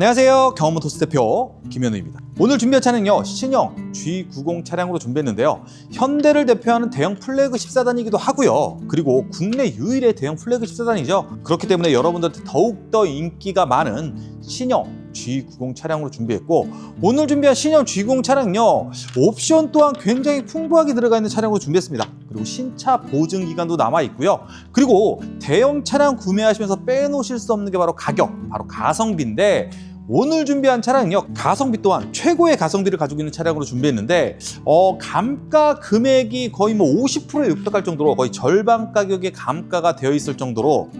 안녕하세요. 경험모터스 대표 김현우입니다. 오늘 준비한 차량은요. 신형 G90 차량으로 준비했는데요. 현대를 대표하는 대형 플래그십 사단이기도 하고요. 그리고 국내 유일의 대형 플래그십 사단이죠. 그렇기 때문에 여러분들한테 더욱더 인기가 많은 신형 G90 차량으로 준비했고 오늘 준비한 신형 G90 차량은요. 옵션 또한 굉장히 풍부하게 들어가 있는 차량으로 준비했습니다. 그리고 신차 보증 기간도 남아 있고요. 그리고 대형 차량 구매하시면서 빼놓으실 수 없는 게 바로 가격, 바로 가성비인데 오늘 준비한 차량은요 가성비 또한 최고의 가성비를 가지고 있는 차량으로 준비했는데 어 감가 금액이 거의 뭐 50%에 육박할 정도로 거의 절반 가격의 감가가 되어 있을 정도로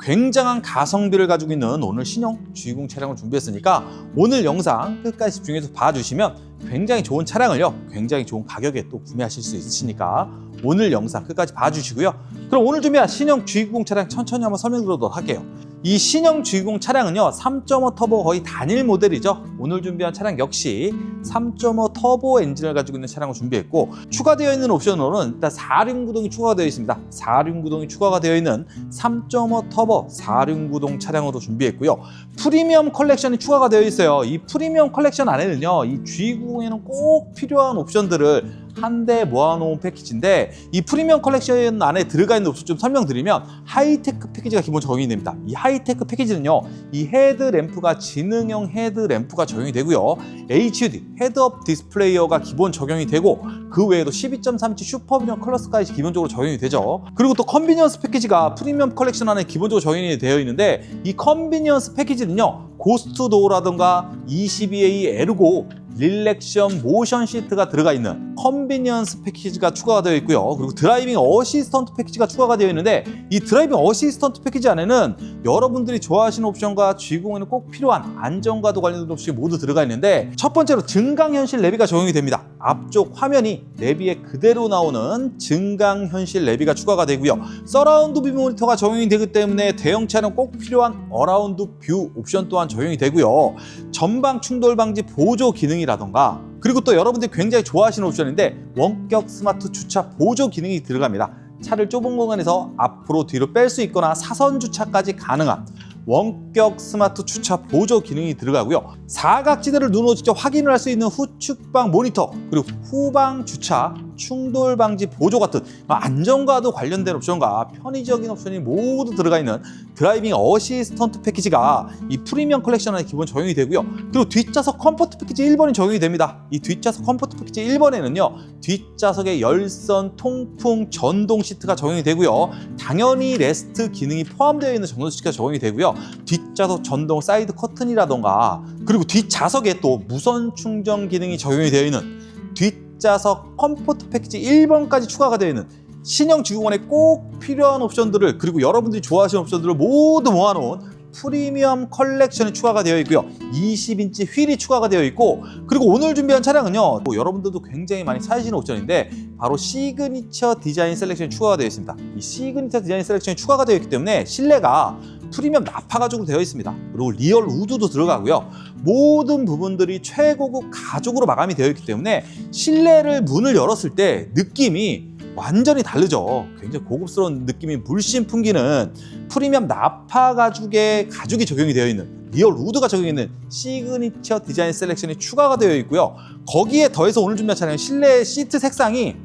굉장한 가성비를 가지고 있는 오늘 신형 G20 차량을 준비했으니까 오늘 영상 끝까지 집중해서 봐주시면 굉장히 좋은 차량을요 굉장히 좋은 가격에 또 구매하실 수 있으시니까 오늘 영상 끝까지 봐주시고요. 그럼 오늘 준비한 신형 G90 차량 천천히 한번 설명드리도록 할게요 이 신형 G90 차량은요 3.5 터보 거의 단일 모델이죠. 오늘 준비한 차량 역시 3.5 터보 엔진을 가지고 있는 차량을 준비했고 추가되어 있는 옵션으로는 일단 4륜 구동이 추가가 되어 있습니다. 4륜 구동이 추가가 되어 있는 3.5 터보 4륜 구동 차량으로 준비했고요. 프리미엄 컬렉션이 추가가 되어 있어요. 이 프리미엄 컬렉션 안에는요 이 G90에는 꼭 필요한 옵션들을 한 대 모아놓은 패키지인데 이 프리미엄 컬렉션 안에 들어가 있는 옵션 좀 설명드리면 하이테크 패키지가 기본 적용이 됩니다. 이 하이테크 패키지는요, 이 헤드 램프가 지능형 헤드 램프가 적용이 되고요, HUD 헤드업 디스플레이어가 기본 적용이 되고 그 외에도 12.3인치 슈퍼비전 컬러스까지 기본적으로 적용이 되죠. 그리고 또 컨비니언스 패키지가 프리미엄 컬렉션 안에 기본적으로 적용이 되어 있는데 이 컨비니언스 패키지는요, 고스트 도어라든가 22A 에르고 릴렉션 모션 시트가 들어가 있는 컨비니언스 패키지가 추가가 되어 있고요. 그리고 드라이빙 어시스턴트 패키지가 추가가 되어 있는데 이 드라이빙 어시스턴트 패키지 안에는 여러분들이 좋아하시는 옵션과 G90에는 꼭 필요한 안전과도 관련된 옵션이 모두 들어가 있는데 첫 번째로 증강현실 내비가 적용이 됩니다. 앞쪽 화면이 내비에 그대로 나오는 증강현실 내비가 추가가 되고요. 서라운드 뷰 모니터가 적용이 되기 때문에 대형 차량 꼭 필요한 어라운드 뷰 옵션 또한 적용이 되고요. 전방 충돌 방지 보조 기능이 라던가 그리고 또 여러분들이 굉장히 좋아하시는 옵션인데 원격 스마트 주차 보조 기능이 들어갑니다. 차를 좁은 공간에서 앞으로 뒤로 뺄 수 있거나 사선 주차까지 가능한 원격 스마트 주차 보조 기능이 들어가고요. 사각지대를 눈으로 직접 확인을 할 수 있는 후측방 모니터 그리고 후방 주차 충돌 방지 보조 같은 안전과도 관련된 옵션과 편의적인 옵션이 모두 들어가 있는 드라이빙 어시스턴트 패키지가 이 프리미엄 컬렉션 안에 기본 적용이 되고요. 그리고 뒷좌석 컴포트 패키지 1번이 적용이 됩니다. 이 뒷좌석 컴포트 패키지 1번에는요. 뒷좌석에 열선 통풍 전동 시트가 적용이 되고요. 당연히 레스트 기능이 포함되어 있는 전동 시트가 적용이 되고요. 뒷좌석 전동 사이드 커튼이라던가 그리고 뒷좌석에 또 무선 충전 기능이 적용이 되어 있는 뒷 좌석 컴포트 패키지 1번까지 추가가 되어 있는 신형 G90에 꼭 필요한 옵션들을 그리고 여러분들이 좋아하시는 옵션들을 모두 모아놓은 프리미엄 컬렉션이 추가가 되어 있고요. 20인치 휠이 추가가 되어 있고 그리고 오늘 준비한 차량은요. 뭐 여러분들도 굉장히 많이 찾으시는 옵션인데 바로 시그니처 디자인 셀렉션이 추가가 되어 있습니다. 이 시그니처 디자인 셀렉션이 추가가 되어 있기 때문에 실내가 프리미엄 나파 가죽으로 되어 있습니다. 그리고 리얼 우드도 들어가고요. 모든 부분들이 최고급 가죽으로 마감이 되어 있기 때문에 실내를 문을 열었을 때 느낌이 완전히 다르죠. 굉장히 고급스러운 느낌이 물씬 풍기는 프리미엄 나파 가죽에 가죽이 적용이 되어 있는 리얼 우드가 적용이 있는 시그니처 디자인 셀렉션이 추가가 되어 있고요. 거기에 더해서 오늘 준비한 차량은 실내 시트 색상이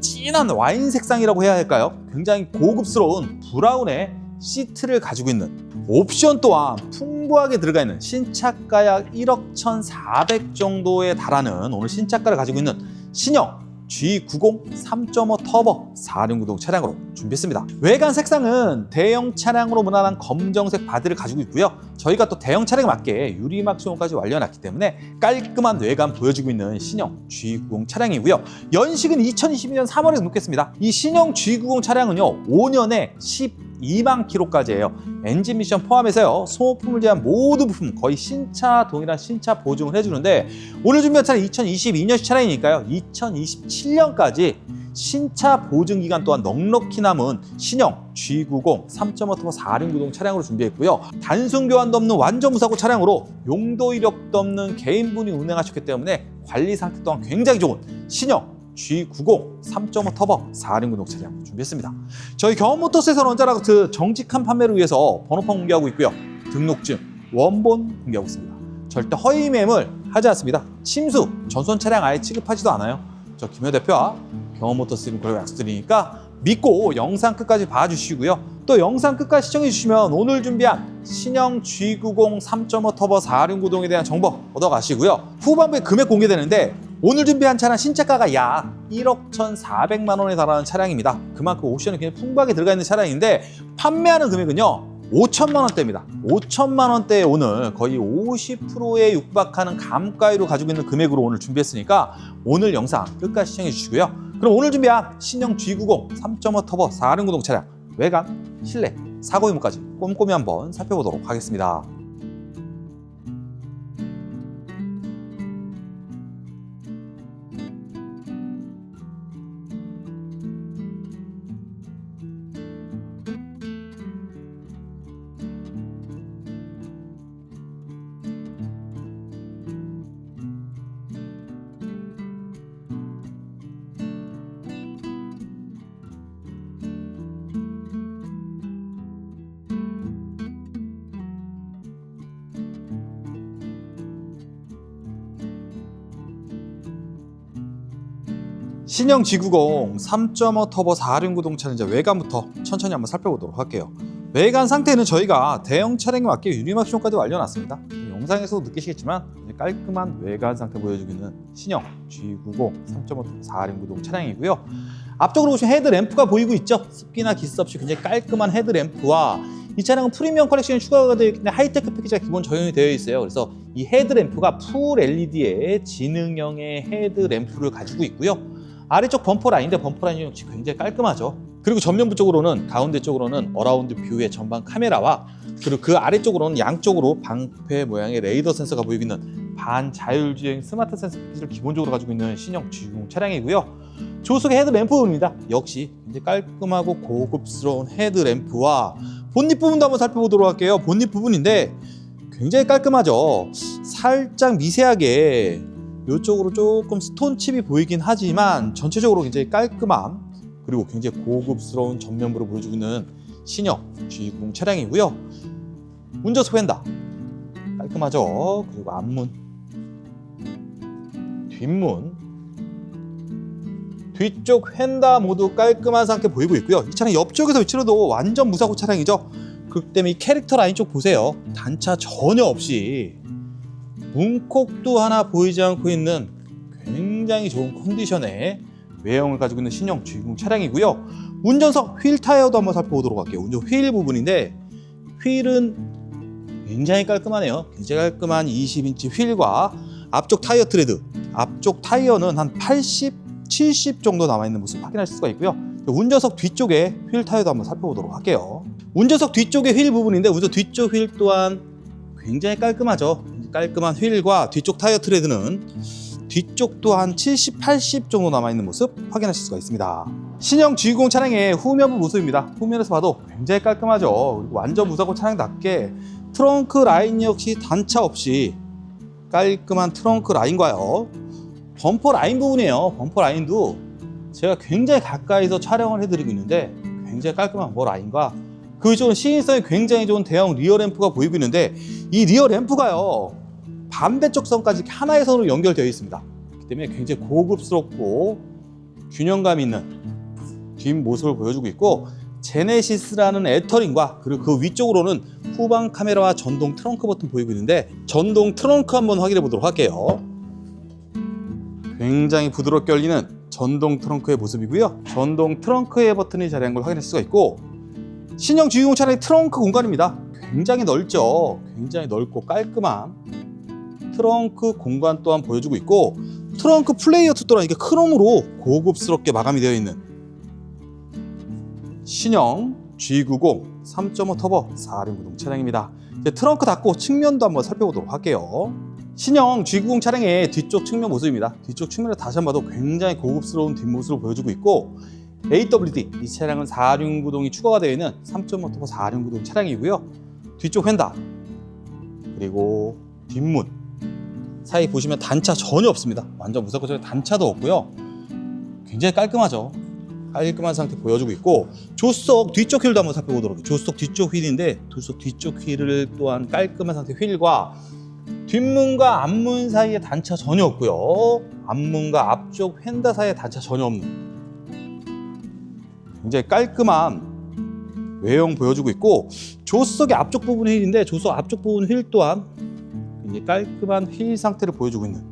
진한 와인 색상이라고 해야 할까요? 굉장히 고급스러운 브라운의 시트를 가지고 있는 옵션 또한 풍부하게 들어가 있는 신차가약 1억 1,400 정도에 달하는 오늘 신차가를 가지고 있는 신형 G90 3.5 터보 4륜구동 차량으로 준비했습니다. 외관 색상은 대형 차량으로 무난한 검정색 바디를 가지고 있고요. 저희가 또 대형 차량에 맞게 유리막 시공까지 완료해놨기 때문에 깔끔한 외관 보여주고 있는 신형 G90 차량이고요. 연식은 2022년 3월에 놓겠습니다. 이 신형 G90 차량은요 5년에 12만 킬로까지예요. 엔진 미션 포함해서요 소모품을 제한 모든 부품 거의 신차 동일한 신차 보증을 해주는데 오늘 준비한 차량 2022년식 차량이니까요 2027년까지 신차 보증 기간 또한 넉넉히 남은 신형 G90 3.5 터보 4륜 구동 차량으로 준비했고요. 단순 교환도 없는 완전 무사고 차량으로 용도 이력도 없는 개인분이 운행하셨기 때문에 관리 상태 또한 굉장히 좋은 신형 G90 3.5 터보 4륜 구동 차량 준비했습니다. 저희 경험모터스에서는 언제나 그 정직한 판매를 위해서 번호판 공개하고 있고요. 등록증, 원본 공개하고 있습니다. 절대 허위 매물 하지 않습니다. 침수, 전손 차량 아예 취급하지도 않아요. 저 김효 대표와 경험모터스님 그런 약속드리니까 믿고 영상 끝까지 봐주시고요. 또 영상 끝까지 시청해 주시면 오늘 준비한 신형 G90 3.5 터보 4륜 구동에 대한 정보 얻어가시고요. 후반부에 금액 공개되는데 오늘 준비한 차량 신차가가 약 1억 1,400만 원에 달하는 차량입니다. 그만큼 옵션이 굉장히 풍부하게 들어가 있는 차량인데 판매하는 금액은요. 5천만 원대입니다. 5천만 원대에 오늘 거의 50%에 육박하는 감가위로 가지고 있는 금액으로 오늘 준비했으니까 오늘 영상 끝까지 시청해 주시고요. 그럼 오늘 준비한 신형 G90 3.5 터보 4륜 구동 차량 외관, 실내, 사고 유무까지 꼼꼼히 한번 살펴보도록 하겠습니다. 신형 G90 3.5 터보 4륜 구동 차량 이제 외관부터 천천히 한번 살펴보도록 할게요. 외관 상태는 저희가 대형 차량에 맞게 유리막 옵션까지 완료해놨습니다. 영상에서도 느끼시겠지만 깔끔한 외관 상태 보여주고 있는 신형 G90 3.5 터보 4륜 구동 차량이고요. 앞쪽으로 보시면 헤드램프가 보이고 있죠. 습기나 기스 없이 굉장히 깔끔한 헤드램프와 이 차량은 프리미엄 컬렉션이 추가가 되어 있는데 하이테크 패키지가 기본 적용이 되어 있어요. 그래서 이 헤드램프가 풀 LED의 지능형의 헤드램프를 가지고 있고요. 아래쪽 범퍼 라인인데 범퍼 라인이 역시 굉장히 깔끔하죠. 그리고 전면부 쪽으로는 가운데 쪽으로는 어라운드 뷰의 전방 카메라와 그리고 그 아래쪽으로는 양쪽으로 방패 모양의 레이더 센서가 보이고 있는 반자율주행 스마트 센서 패키지를 기본적으로 가지고 있는 신형 G90 차량이고요. 조수석 헤드램프 부분입니다. 역시 굉장히 깔끔하고 고급스러운 헤드램프와 본닛 부분도 한번 살펴보도록 할게요. 본닛 부분인데 굉장히 깔끔하죠. 살짝 미세하게 이쪽으로 조금 스톤 칩이 보이긴 하지만 전체적으로 굉장히 깔끔한 그리고 굉장히 고급스러운 전면부를 보여주고 있는 신형 G90 차량이고요. 운전석 펜다 깔끔하죠. 그리고 앞문, 뒷문, 뒤쪽 휀다 모두 깔끔한 상태 보이고 있고요. 이 차량 옆쪽에서 위치로도 완전 무사고 차량이죠. 그렇기 때문에 이 캐릭터 라인 쪽 보세요. 단차 전혀 없이 문콕도 하나 보이지 않고 있는 굉장히 좋은 컨디션의 외형을 가지고 있는 신형 G90 차량이고요. 운전석 휠 타이어도 한번 살펴보도록 할게요. 운전 휠 부분인데 휠은 굉장히 깔끔하네요. 굉장히 깔끔한 20인치 휠과 앞쪽 타이어 트레드, 앞쪽 타이어는 한 80, 70 정도 남아있는 모습 확인하실 수가 있고요. 운전석 뒤쪽에 휠 타이어도 한번 살펴보도록 할게요. 운전석 뒤쪽의 휠 부분인데 운전 뒤쪽 휠 또한 굉장히 깔끔하죠. 깔끔한 휠과 뒤쪽 타이어 트레드는 뒤쪽도 한 70, 80 정도 남아있는 모습 확인하실 수가 있습니다. 신형 G90 차량의 후면부 모습입니다. 후면에서 봐도 굉장히 깔끔하죠. 완전 무사고 차량답게 트렁크 라인 역시 단차 없이 깔끔한 트렁크 라인과요. 범퍼 라인 부분이에요. 범퍼 라인도 제가 굉장히 가까이서 촬영을 해드리고 있는데 굉장히 깔끔한 범퍼 라인과 그 좋은 시인성이 굉장히 좋은 대형 리어 램프가 보이고 있는데 이 리어 램프가요 반대쪽 선까지 하나의 선으로 연결되어 있습니다. 그렇기 때문에 굉장히 고급스럽고 균형감 있는 뒷 모습을 보여주고 있고 제네시스라는 애터링과 그리고 그 위쪽으로는 후방 카메라와 전동 트렁크 버튼 보이고 있는데 전동 트렁크 한번 확인해 보도록 할게요. 굉장히 부드럽게 열리는 전동 트렁크의 모습이고요. 전동 트렁크의 버튼이 자리한 걸 확인할 수가 있고 신형 G60 차량의 트렁크 공간입니다. 굉장히 넓죠. 굉장히 넓고 깔끔한 트렁크 공간 또한 보여주고 있고 트렁크 플레이어 투 또한 이게 크롬으로 고급스럽게 마감이 되어 있는 신형 G90 3.5 터보 4륜 구동 차량입니다. 이제 트렁크 닫고 측면도 한번 살펴보도록 할게요. 신형 G90 차량의 뒤쪽 측면 모습입니다. 뒤쪽 측면을 다시 한번 봐도 굉장히 고급스러운 뒷모습을 보여주고 있고 AWD 이 차량은 4륜 구동이 추가가 되어 있는 3.5 터보 4륜 구동 차량이고요. 뒤쪽 휀다 그리고 뒷문 사이 보시면 단차 전혀 없습니다. 완전 저 단차도 없고요. 굉장히 깔끔하죠. 깔끔한 상태 보여주고 있고 조수석 뒤쪽 휠도 한번 살펴보도록 해요. 조수석 뒤쪽 휠인데 조수석 뒤쪽 휠을 또한 깔끔한 상태 휠과 뒷문과 앞문 사이에 단차 전혀 없고요. 앞문과 앞쪽 휀다 사이에 단차 전혀 없는 굉장히 깔끔한 외형 보여주고 있고 조수석의 앞쪽 부분 휠인데 조수석 앞쪽 부분 휠 또한 깔끔한 휠 상태를 보여주고 있는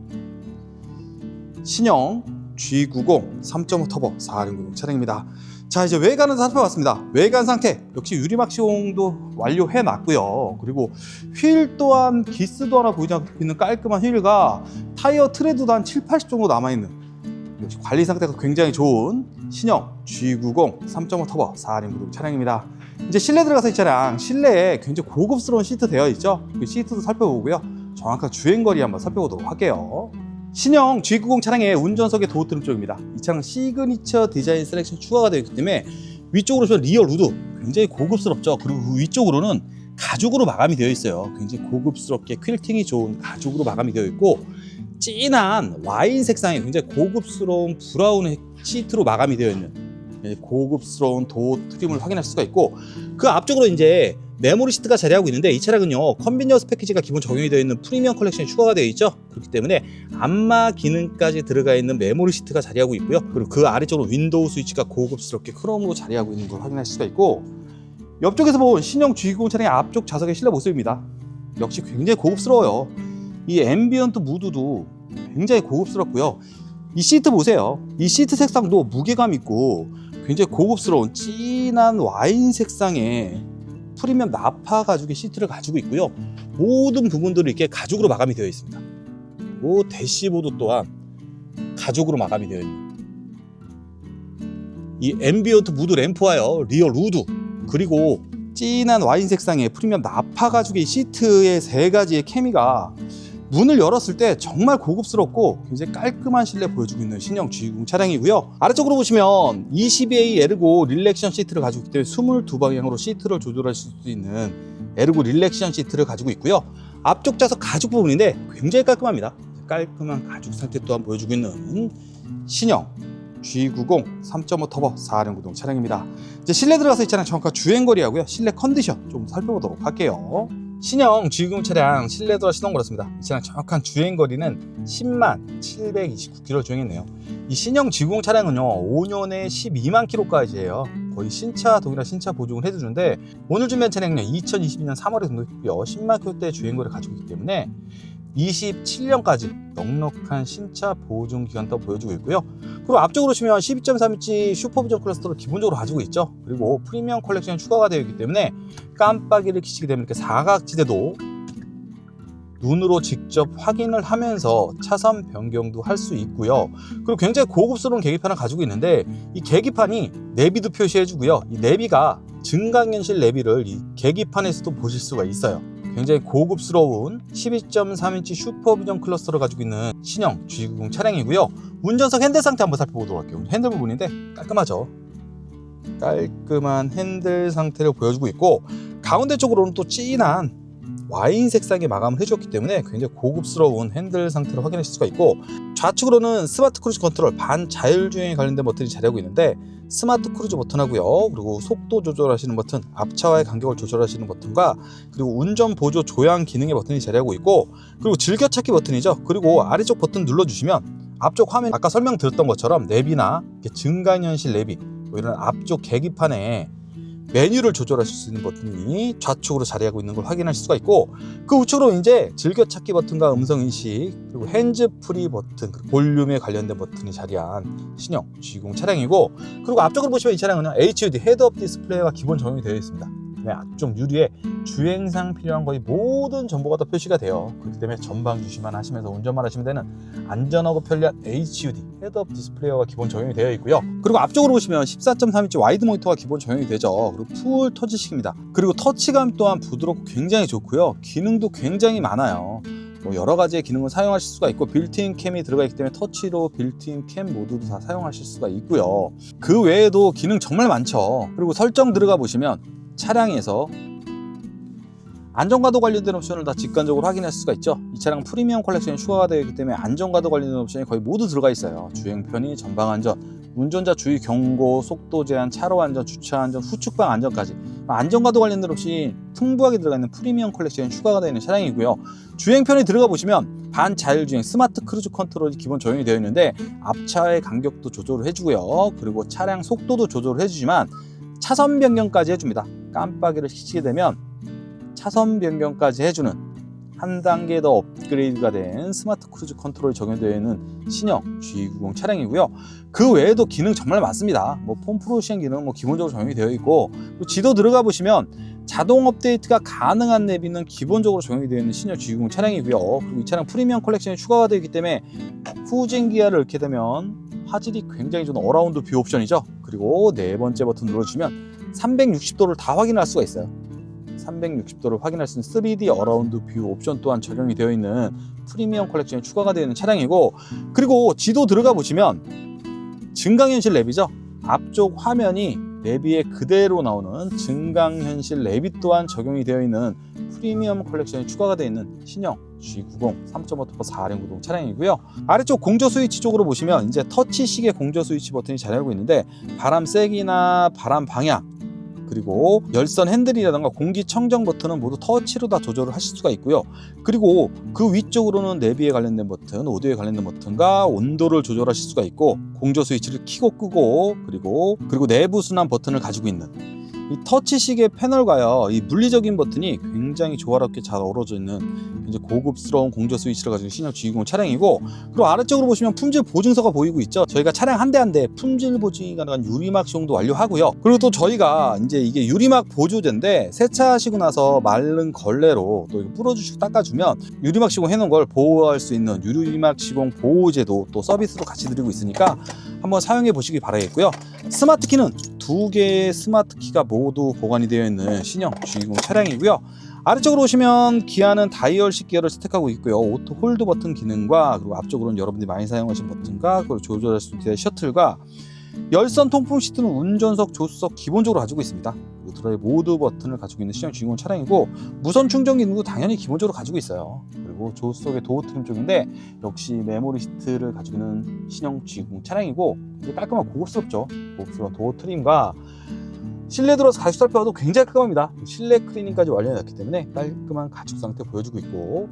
신형 G90 3.5 터보 4륜 차량입니다. 자 이제 외관을 살펴봤습니다. 외관 상태 역시 유리막 시공도 완료해 놨고요. 그리고 휠 또한 기스도 하나 보이지 않고 있는 깔끔한 휠과 타이어 트레드도 한 7, 80 정도 남아있는 역시 관리 상태가 굉장히 좋은 신형 G90 3.5 터보 4륜 구동 차량입니다. 이제 실내 들어가서 이 차량 실내에 굉장히 고급스러운 시트 되어 있죠. 그 시트도 살펴보고요. 정확한 주행거리 한번 살펴보도록 할게요. 신형 G90 차량의 운전석의 도어 트림 쪽입니다. 이 차량 시그니처 디자인 셀렉션 추가가 되어 있기 때문에 위쪽으로 보시면 리어 루드 굉장히 고급스럽죠. 그리고 그 위쪽으로는 가죽으로 마감이 되어 있어요. 굉장히 고급스럽게 퀼팅이 좋은 가죽으로 마감이 되어 있고 진한 와인 색상의 굉장히 고급스러운 브라운 시트로 마감이 되어 있는 고급스러운 도어 트림을 확인할 수가 있고 그 앞쪽으로 이제 메모리 시트가 자리하고 있는데 이 차량은요 컨비니언스 패키지가 기본 적용이 되어 있는 프리미엄 컬렉션이 추가가 되어 있죠? 그렇기 때문에 안마 기능까지 들어가 있는 메모리 시트가 자리하고 있고요. 그리고 그 아래쪽으로 윈도우 스위치가 고급스럽게 크롬으로 자리하고 있는 걸 확인할 수가 있고 옆쪽에서 본 신형 G90 차량의 앞쪽 좌석의 실내 모습입니다. 역시 굉장히 고급스러워요. 이 앰비언트 무드도 굉장히 고급스럽고요. 이 시트 보세요. 이 시트 색상도 무게감 있고 굉장히 고급스러운 진한 와인 색상의 프리미엄 나파 가죽의 시트를 가지고 있고요. 모든 부분들이 이렇게 가죽으로 마감이 되어 있습니다. 그리고 대시보드 또한 가죽으로 마감이 되어 있는 이 앰비언트 무드 램프와요 리어 루드 그리고 진한 와인 색상의 프리미엄 나파 가죽의 시트의 세 가지의 케미가 문을 열었을 때 정말 고급스럽고 굉장히 깔끔한 실내 보여주고 있는 신형 G90 차량이고요. 아래쪽으로 보시면 22A 에르고 릴렉션 시트를 가지고 있기 때문에 22방향으로 시트를 조절하실 수 있는 에르고 릴렉션 시트를 가지고 있고요. 앞쪽 좌석 가죽 부분인데 굉장히 깔끔합니다. 깔끔한 가죽 상태 또한 보여주고 있는 신형 G90 3.5 터보 4륜 구동 차량입니다. 이제 실내 들어가서 이 차량 정확한 주행거리하고요. 실내 컨디션 좀 살펴보도록 할게요. 신형 G90 차량 실내 들어 시동 걸었습니다. 이 차량 정확한 주행 거리는 10만 729km 주행했네요. 이 신형 G90 차량은요 5년에 12만 km까지예요. 거의 신차 동일한 신차 보증을 해주는데 오늘 준비한 차량은요 2022년 3월에 등록했고요 10만 km대 주행 거리를 가지고 있기 때문에 27년까지 넉넉한 신차 보증 기간 도 보여주고 있고요. 그리고 앞쪽으로 치면 12.3인치 슈퍼비전 클러스터를 기본적으로 가지고 있죠. 그리고 프리미엄 컬렉션이 추가가 되어 있기 때문에 깜빡이를 키시게 되면 이렇게 사각지대도 눈으로 직접 확인을 하면서 차선 변경도 할 수 있고요. 그리고 굉장히 고급스러운 계기판을 가지고 있는데 이 계기판이 내비도 표시해주고요. 이 내비가 증강현실 내비를 이 계기판에서도 보실 수가 있어요. 굉장히 고급스러운 12.3인치 슈퍼비전 클러스터를 가지고 있는 신형 G90 차량이고요. 운전석 핸들 상태 한번 살펴보도록 할게요. 핸들 부분인데 깔끔하죠. 깔끔한 핸들 상태를 보여주고 있고 가운데 쪽으로는 또 진한 와인 색상의 마감을 해주었기 때문에 굉장히 고급스러운 핸들 상태를 확인하실 수가 있고 좌측으로는 스마트 크루즈 컨트롤 반 자율주행에 관련된 버튼이 자리하고 있는데 스마트 크루즈 버튼하고요. 그리고 속도 조절하시는 버튼 앞차와의 간격을 조절하시는 버튼과 그리고 운전 보조 조향 기능의 버튼이 자리하고 있고 그리고 즐겨찾기 버튼이죠. 그리고 아래쪽 버튼 눌러주시면 앞쪽 화면 아까 설명드렸던 것처럼 내비나 증강현실 내비 뭐 이런 앞쪽 계기판에 메뉴를 조절하실 수 있는 버튼이 좌측으로 자리하고 있는 걸 확인하실 수가 있고 그 우측으로 이제 즐겨찾기 버튼과 음성 인식 그리고 핸즈 프리 버튼 볼륨에 관련된 버튼이 자리한 신형 G90 차량이고 그리고 앞쪽으로 보시면 이 차량은 HUD 헤드업 디스플레이가 기본 적용이 되어 있습니다. 네, 앞쪽 유리에 주행상 필요한 거의 모든 정보가 다 표시가 돼요. 그렇기 때문에 전방 주시만 하시면서 운전만 하시면 되는 안전하고 편리한 HUD 헤드업 디스플레이어가 기본 적용이 되어 있고요. 그리고 앞쪽으로 보시면 14.3인치 와이드 모니터가 기본 적용이 되죠. 그리고 풀 터치식입니다. 그리고 터치감 또한 부드럽고 굉장히 좋고요. 기능도 굉장히 많아요. 뭐 여러 가지의 기능을 사용하실 수가 있고 빌트인 캠이 들어가 있기 때문에 터치로 빌트인 캠 모드도 다 사용하실 수가 있고요. 그 외에도 기능 정말 많죠. 그리고 설정 들어가 보시면 차량에서 안전가도 관련된 옵션을 다 직관적으로 확인할 수가 있죠. 이 차량 프리미엄 컬렉션이 추가가 되어 있기 때문에 안전가도 관련된 옵션이 거의 모두 들어가 있어요. 주행 편의, 전방 안전, 운전자 주의 경고, 속도 제한, 차로 안전, 주차 안전, 후측방 안전까지 안전과도 관련된 없이 풍부하게 들어가 있는 프리미엄 컬렉션이 추가가 되어 있는 차량이고요. 주행편에 들어가 보시면 반자율주행 스마트 크루즈 컨트롤이 기본 적용이 되어 있는데 앞차의 간격도 조절을 해주고요. 그리고 차량 속도도 조절을 해주지만 차선 변경까지 해줍니다. 깜빡이를 켜치게 되면 차선 변경까지 해주는 한 단계 더 업그레이드가 된 스마트 크루즈 컨트롤이 적용되어 있는 신형 G90 차량이고요. 그 외에도 기능 정말 많습니다. 뭐 폼프로 시행 기능 뭐 기본적으로 적용이 되어 있고 또 지도 들어가 보시면 자동 업데이트가 가능한 내비는 기본적으로 적용이 되어 있는 신형 G90 차량이고요. 그리고 이 차량 프리미엄 컬렉션이 추가가 되어 있기 때문에 후진 기어를 넣게 되면 화질이 굉장히 좋은 어라운드 뷰 옵션이죠. 그리고 네 번째 버튼 눌러주시면 360도를 다 확인할 수가 있어요. 360도를 확인할 수 있는 3D 어라운드 뷰 옵션 또한 적용이 되어 있는 프리미엄 컬렉션이 추가가 되어 있는 차량이고 그리고 지도 들어가 보시면 증강현실 랩이죠. 앞쪽 화면이 내비에 그대로 나오는 증강현실 랩이 또한 적용이 되어 있는 프리미엄 컬렉션이 추가가 되어 있는 신형 G90 3.5 터보 4륜 구동 차량이고요. 아래쪽 공조 스위치 쪽으로 보시면 이제 터치식의 공조 스위치 버튼이 자리하고 있는데 바람 세기나 바람 방향 그리고 열선 핸들이라든가 공기청정 버튼은 모두 터치로 다 조절을 하실 수가 있고요. 그리고 그 위쪽으로는 내비에 관련된 버튼, 오디오에 관련된 버튼과 온도를 조절하실 수가 있고 공조 스위치를 켜고 끄고 그리고 그리고 내부 순환 버튼을 가지고 있는 이 터치식의 패널과요, 이 물리적인 버튼이 굉장히 조화롭게 잘 어우러져 있는 이제 고급스러운 공조 스위치를 가지고 신형 G20 차량이고 그리고 아래쪽으로 보시면 품질 보증서가 보이고 있죠. 저희가 차량 한 대 한 대 품질 보증이 가능한 유리막 시공도 완료하고요. 그리고 또 저희가 이제 이게 유리막 보조제인데 세차하시고 나서 마른 걸레로 또 뿌려주시고 닦아주면 유리막 시공 해놓은 걸 보호할 수 있는 유리막 시공 보호제도 또 서비스로 같이 드리고 있으니까 한번 사용해 보시기 바라겠고요. 스마트 키는 두 개의 스마트 키가 모두 보관이 되어 있는 신형 G20 차량이고요. 아래쪽으로 오시면 기아는 다이얼식 기어를 선택하고 있고요. 오토 홀드 버튼 기능과 그리고 앞쪽으로는 여러분들이 많이 사용하신 버튼과 그걸 조절할 수 있는 셔틀과 열선 통풍 시트는 운전석, 조수석 기본적으로 가지고 있습니다. 그리고 드라이브 모드 버튼을 가지고 있는 신형 G20 차량이고 무선 충전 기능도 당연히 기본적으로 가지고 있어요. 그리고 조수석의 도어 트림 쪽인데 역시 메모리 시트를 가지고 있는 신형 G90 차량이고 이게 깔끔하고 고급스럽죠. 고급스러운 도어 트림과 실내 들어서 가죽 살펴봐도 굉장히 깔끔합니다. 실내 클리닝까지 완료해놨기 때문에 깔끔한 가죽 상태 보여주고 있고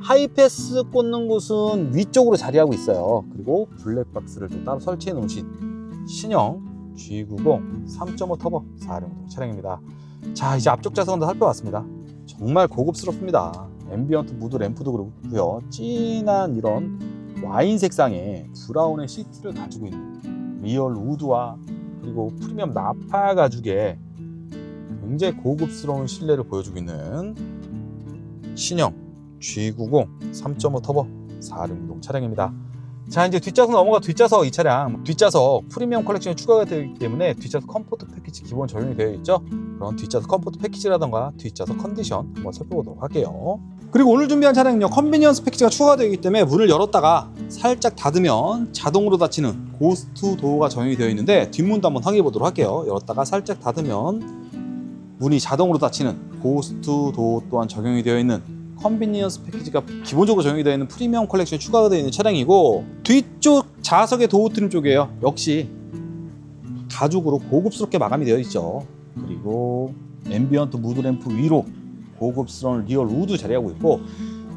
하이패스 꽂는 곳은 위쪽으로 자리하고 있어요. 그리고 블랙박스를 좀 따로 설치해 놓으신 신형 G90 3.5 터보 4륜 차량입니다. 자 이제 앞쪽 좌석은 다 살펴봤습니다. 정말 고급스럽습니다. 앰비언트 무드 램프도 그렇고요. 진한 이런 와인 색상의 브라운의 시트를 가지고 있는 리얼 우드와 그리고 프리미엄 나파 가죽의 굉장히 고급스러운 실내를 보여주고 있는 신형 G90 3.5 터보 4륜 구동 차량입니다. 자 이제 뒷좌석 넘어가 뒷좌석 이 차량 뒷좌석 프리미엄 컬렉션이 추가가 되기 때문에 뒷좌석 컴포트 패키지 기본 적용이 되어 있죠. 그런 뒷좌석 컴포트 패키지라던가 뒷좌석 컨디션 한번 살펴보도록 할게요. 그리고 오늘 준비한 차량은요 컨비니언스 패키지가 추가가 되기 때문에 문을 열었다가 살짝 닫으면 자동으로 닫히는 고스트 도어가 적용이 되어 있는데 뒷문도 한번 확인해 보도록 할게요. 열었다가 살짝 닫으면 문이 자동으로 닫히는 고스트 도어 또한 적용이 되어 있는 컨비니언스 패키지가 기본적으로 적용이 되어 있는 프리미엄 컬렉션이 추가가 되어 있는 차량이고 뒤쪽 좌석의 도어 트림 쪽이에요. 역시 가죽으로 고급스럽게 마감이 되어 있죠. 그리고 앰비언트 무드램프 위로 고급스러운 리얼 우드 자리하고 있고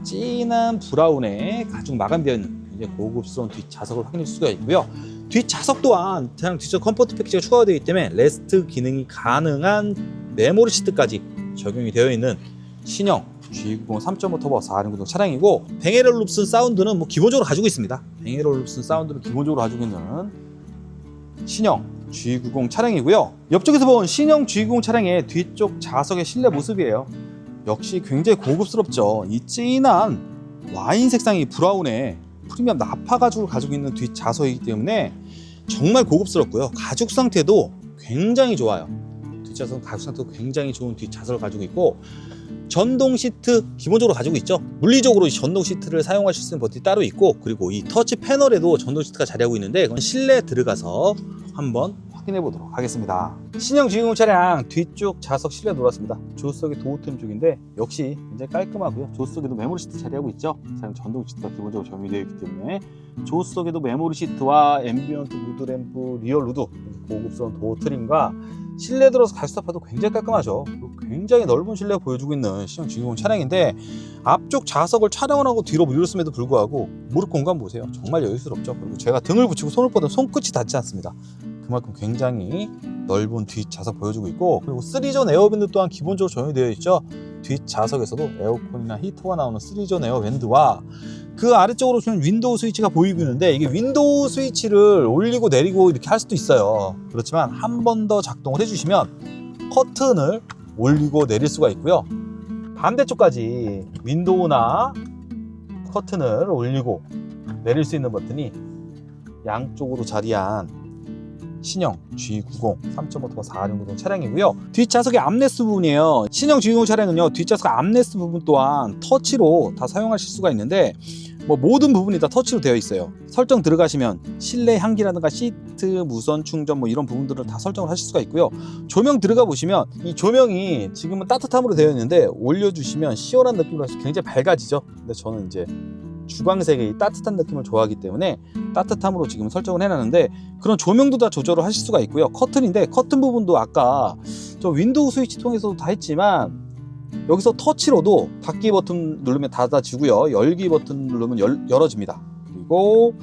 진한 브라운의 가죽 마감되어 있는 굉장히 고급스러운 뒷좌석을 확인할 수가 있고요. 뒷좌석 또한 그냥 뒷좌석 컴포트 패키지가 추가가 되기 때문에 레스트 기능이 가능한 메모리 시트까지 적용이 되어 있는 신형 G90 3.5 터보 4륜 구동 차량이고 뱅에럴 룹슨 사운드는 뭐 기본적으로 가지고 있습니다. 뱅에럴 룹슨 사운드를 기본적으로 가지고 있는 신형 G90 차량이고요. 옆쪽에서 본 신형 G90 차량의 뒤쪽 좌석의 실내 모습이에요. 역시 굉장히 고급스럽죠. 이 진한 와인 색상이 브라운에 프리미엄 나파 가죽을 가지고 있는 뒷 좌석이기 때문에 정말 고급스럽고요. 가죽 상태도 굉장히 좋아요. 뒷좌석 가죽 상태도 굉장히 좋은 뒷 좌석을 가지고 있고 전동 시트 기본적으로 가지고 있죠. 물리적으로 이 전동 시트를 사용하실 수 있는 버튼이 따로 있고 그리고 이 터치 패널에도 전동 시트가 자리하고 있는데 그건 실내 들어가서 한번 확인해 보도록 하겠습니다. 신형 G60 차량 뒤쪽 좌석 실내 들어왔습니다. 조수석이 도어트림 쪽인데 역시 굉장히 깔끔하고요. 조수석에도 메모리 시트 자리하고 있죠. 차량 전동 시트가 기본적으로 적용되어 있기 때문에 조수석에도 메모리 시트와 앰비언트 무드 램프, 리얼 루드 고급스러운 도어 트림과 실내 들어서 가스탑파도 굉장히 깔끔하죠. 굉장히 넓은 실내가 보여주고 있는 신형 G60 차량인데 앞쪽 좌석을 촬영을 하고 뒤로 밀었음에도 불구하고 무릎 공간 보세요. 정말 여유스럽죠. 그리고 제가 등을 붙이고 손을 뻗으면 손끝이 닿지 않습니다. 그만큼 굉장히 넓은 뒷 좌석 보여주고 있고 그리고 3존 에어밴드 또한 기본적으로 적용이 되어 있죠. 뒷 좌석에서도 에어컨이나 히터가 나오는 3존 에어밴드와 그 아래쪽으로 보면 윈도우 스위치가 보이고 있는데 이게 윈도우 스위치를 올리고 내리고 이렇게 할 수도 있어요. 그렇지만 한 번 더 작동을 해주시면 커튼을 올리고 내릴 수가 있고요. 반대쪽까지 윈도우나 커튼을 올리고 내릴 수 있는 버튼이 양쪽으로 자리한 신형 G90 3.5 41690 차량이고요. 뒷좌석의 암레스트 부분이에요. 신형 G90 차량은요. 뒷좌석 암레스트 부분 또한 터치로 다 사용하실 수가 있는데 뭐 모든 부분이 다 터치로 되어 있어요. 설정 들어가시면 실내 향기라든가 시트, 무선 충전 뭐 이런 부분들을 다 설정을 하실 수가 있고요. 조명 들어가 보시면 이 조명이 지금은 따뜻함으로 되어 있는데 올려주시면 시원한 느낌으로 해서 굉장히 밝아지죠. 근데 저는 이제 주광색의 이 따뜻한 느낌을 좋아하기 때문에 따뜻함으로 지금 설정을 해놨는데 그런 조명도 다 조절을 하실 수가 있고요. 커튼인데 커튼 부분도 아까 저 윈도우 스위치 통해서도 다 했지만 여기서 터치로도 닫기 버튼 누르면 닫아지고요. 열기 버튼 누르면 열, 열어집니다. 그리고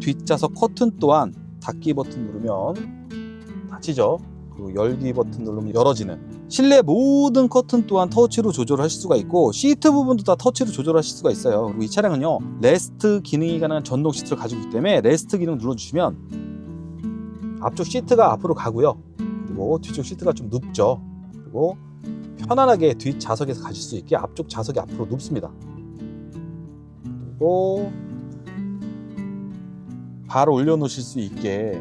뒷좌석 커튼 또한 닫기 버튼 누르면 닫히죠. 그리고 열기 버튼 누르면 열어지는 실내 모든 커튼 또한 터치로 조절을 하실 수가 있고 시트 부분도 다 터치로 조절하실 수가 있어요. 그리고 이 차량은요 레스트 기능이 가능한 전동 시트를 가지고 있기 때문에 레스트 기능 눌러주시면 앞쪽 시트가 앞으로 가고요. 그리고 뒤쪽 시트가 좀 눕죠. 그리고 편안하게 뒷 좌석에서 가실 수 있게 앞쪽 좌석이 앞으로 눕습니다. 그리고 발 올려놓으실 수 있게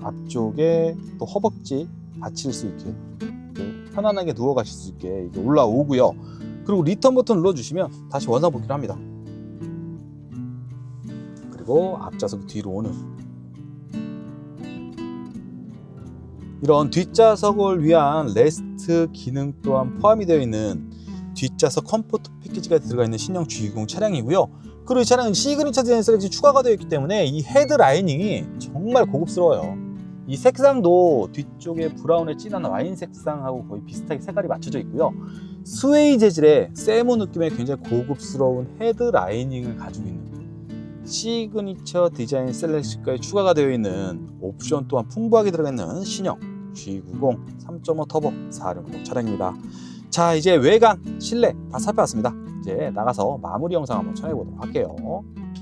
앞쪽에 또 허벅지 받칠 수 있게 이렇게 편안하게 누워 가실 수 있게 올라오고요. 그리고 리턴 버튼 눌러주시면 다시 원상복귀를 합니다. 그리고 앞좌석 뒤로 오는 이런 뒷좌석을 위한 레스트 기능 또한 포함이 되어 있는 뒷좌석 컴포트 패키지가 들어가 있는 신형 G60 차량이고요. 그리고 이 차량은 시그니처 디자인 셀렉이 추가가 되어 있기 때문에 이 헤드 라이닝이 정말 고급스러워요. 이 색상도 뒤쪽에 브라운의 진한 와인 색상하고 거의 비슷하게 색깔이 맞춰져 있고요. 스웨이 재질의 세모 느낌의 굉장히 고급스러운 헤드 라이닝을 가지고 있는 시그니처 디자인 셀렉션까지 추가가 되어 있는 옵션 또한 풍부하게 들어가 있는 신형 G90 3.5 터보 460 차량입니다. 자 이제 외관, 실내 다 살펴봤습니다. 이제 나가서 마무리 영상 한번 촬영해 보도록 할게요.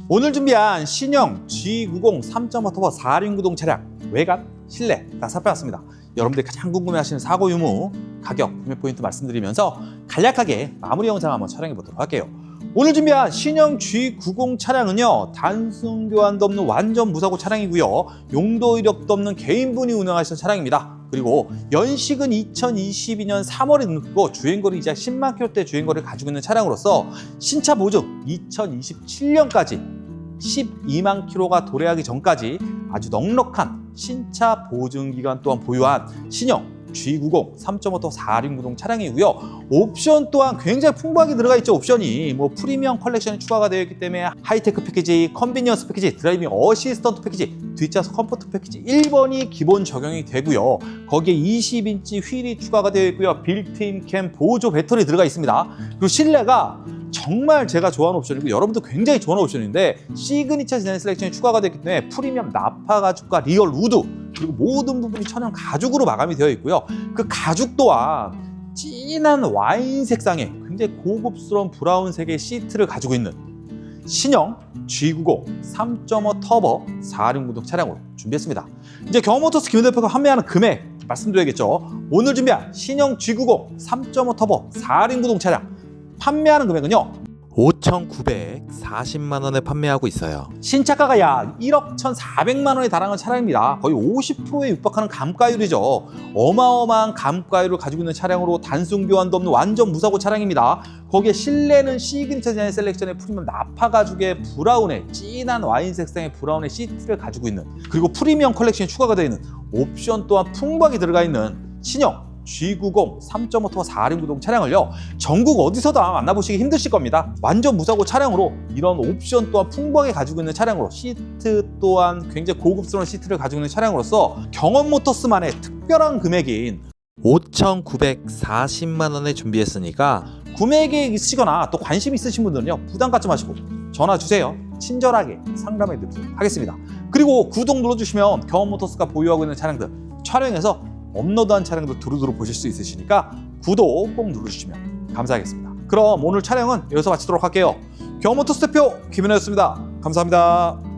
오늘 준비한 신형 G90 3.5 터보 460 차량 외관, 실내 다 살펴봤습니다. 여러분들이 가장 궁금해하시는 사고 유무, 가격, 구매 포인트 말씀드리면서 간략하게 마무리 영상 한번 촬영해 보도록 할게요. 오늘 준비한 신형 G90 차량은요 단순 교환도 없는 완전 무사고 차량이고요 용도 이력도 없는 개인분이 운행하시는 차량입니다 그리고 연식은 2022년 3월에 등록고 주행거리 이제 10만 킬로대 주행거리를 가지고 있는 차량으로서 신차 보증 2027년까지 12만 킬로가 도래하기 전까지 아주 넉넉한 신차 보증 기간 또한 보유한 신형 G90 3.5도 460 차량이고요. 옵션 또한 굉장히 풍부하게 들어가 있죠. 옵션이 뭐 프리미엄 컬렉션이 추가가 되어 있기 때문에 하이테크 패키지, 컨비니언스 패키지, 드라이빙 어시스턴트 패키지, 뒷좌석 컴포트 패키지 1번이 기본 적용이 되고요. 거기에 20인치 휠이 추가가 되어 있고요. 빌트인 캠 보조 배터리 들어가 있습니다. 그리고 실내가 정말 제가 좋아하는 옵션이고 여러분도 굉장히 좋아하는 옵션인데 시그니처 디자인 셀렉션이 추가가 됐기 때문에 프리미엄 나파 가죽과 리얼 우드 그리고 모든 부분이 천연 가죽으로 마감이 되어 있고요. 그 가죽 또한 진한 와인 색상의 굉장히 고급스러운 브라운 색의 시트를 가지고 있는 신형 G90 3.5 터보 460 차량으로 준비했습니다. 이제 경험모터스 김현 대표가 판매하는 금액 말씀드려야겠죠. 오늘 준비한 신형 G90 3.5 터보 460 차량 판매하는 금액은요. 5,940만 원에 판매하고 있어요. 신차가가 약 1억 1,400만 원에 달하는 차량입니다. 거의 50%에 육박하는 감가율이죠. 어마어마한 감가율을 가지고 있는 차량으로 단순 교환도 없는 완전 무사고 차량입니다. 거기에 실내는 시그니처 디자인 셀렉션의 프리미엄 나파 가죽의 브라운의 진한 와인 색상의 브라운의 시트를 가지고 있는 그리고 프리미엄 컬렉션이 추가가 되어 있는 옵션 또한 풍부하게 들어가 있는 신형 G90 3.5 터보 4륜 구동 차량을요 전국 어디서도 아마 만나보시기 힘드실 겁니다. 완전 무사고 차량으로 이런 옵션 또한 풍부하게 가지고 있는 차량으로 시트 또한 굉장히 고급스러운 시트를 가지고 있는 차량으로서 경험 모터스만의 특별한 금액인 5,940만 원에 준비했으니까 구매 계획 있으시거나 또 관심 있으신 분들은요 부담 갖지 마시고 전화 주세요. 친절하게 상담해 드리도록 하겠습니다. 그리고 구독 눌러주시면 경험 모터스가 보유하고 있는 차량들 촬영해서 업로드한 차량들 두루두루 보실 수 있으시니까 구독 꼭 눌러주시면 감사하겠습니다. 그럼 오늘 촬영은 여기서 마치도록 할게요. 경험 모터스 대표 김현우였습니다. 감사합니다